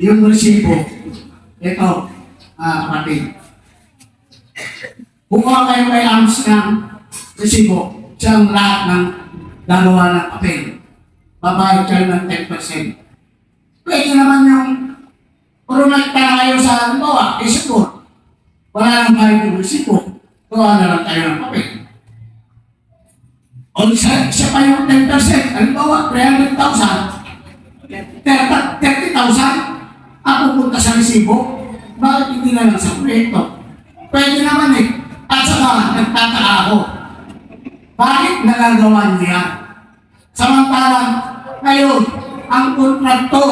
yung resibo, ito, ah, kapatid. Kumuha kayo kay AMS ng resibo, siyang lahat ng gagawa ng papel. Babayad kayo ng 10%. Pwede naman yung puro nagtala kayo sa halimbawa, resibo. Wala nang bayad yung resibo. Gawa na lang tayo ng papel. O siya, siya pa yung 10%. Halimbawa, 300,000. 30,000 ako punta sa resibo. Bakit hindi na lang sa proyekto? Pwede naman eh. At saka, nagtataka ako. Bakit nagagawa niya? Samantalang, ngayon, ang kontraktor,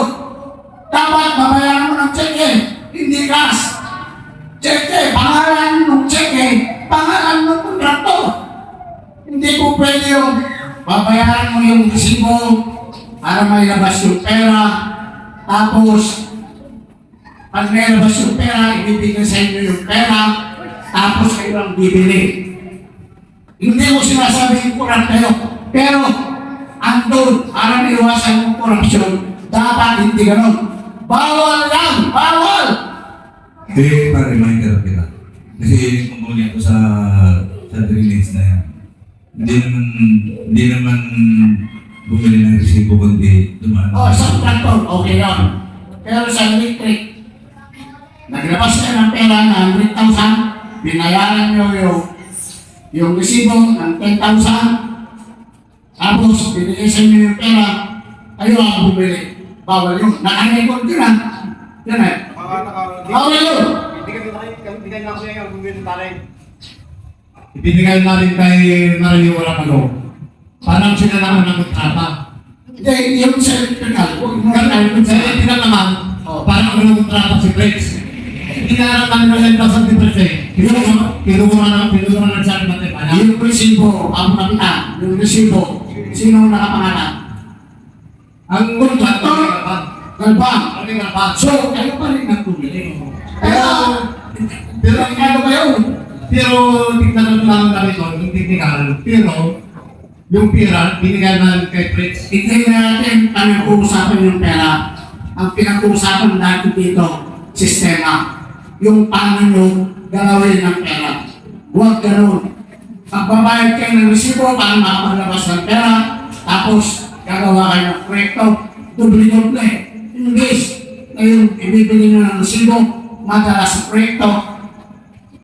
dapat babayaran mo ng cheque, hindi cash. Cheque, pangalan ng cheque, pangalan ng kontraktor. Hindi po pwede yung babayaran mo yung resibo para may labas yung pera. Tapos, pag may labas yung pera, ibibigay sa inyo yung pera. Tapos kayo ang bibili. Hindi mo sinasabing kurang kayo. Pero, andun, para maiwasan yung korupsyon, dapat hindi ganun. Bawal lang! Bawal! Eh, para reminder kita. Kasi kumpuni ako sa sa drainage na yan. Hindi naman, hindi naman bumili ng resibo kundi dumaan. O, sa kontraktor, okay yun. Pero sa electric, naglabas kayo ng pera na 100,000, binayaran nyo yung, yung resibo ng 10,000, tapos binigay sa inyo yung pera, kayo ang bumili. Bawal yun. Nakarecord yun ah. Yan eh. Bawal yun. Ibinigay namin kay Mario Ramalo. Parang sila naman ang kontrata. Hindi, yung sa electrical, huwag mo na kung sa electrical naman, parang ang kontrata si Flex. Na naman ng 10,000 difference eh. Kinuha kinuha na, kinuha na sa natin. Alam? Yung resibo, ang kapitan, yung resibo, sino ang nakapangalan? Ang kontraktor, Galbang. kami. So, kayo pa rin ang bumili. Pero, pero, Ano ba yun? pero, tignan lang namin doon, yung technical. Pero, yung pira, binigay namin kay Flex. Hindi natin pinag-uusapan yung pera. Ang pinag-uusapan natin dito, sistema. Yung paano nyo galawin ng pera. Huwag ganun. Pagbabayad kayo ng resibo para makapaglabas ng pera, tapos gagawa kayo ng proyekto, doble-doble. English, ngayon ibibili nyo ng resibo, madala sa proyekto,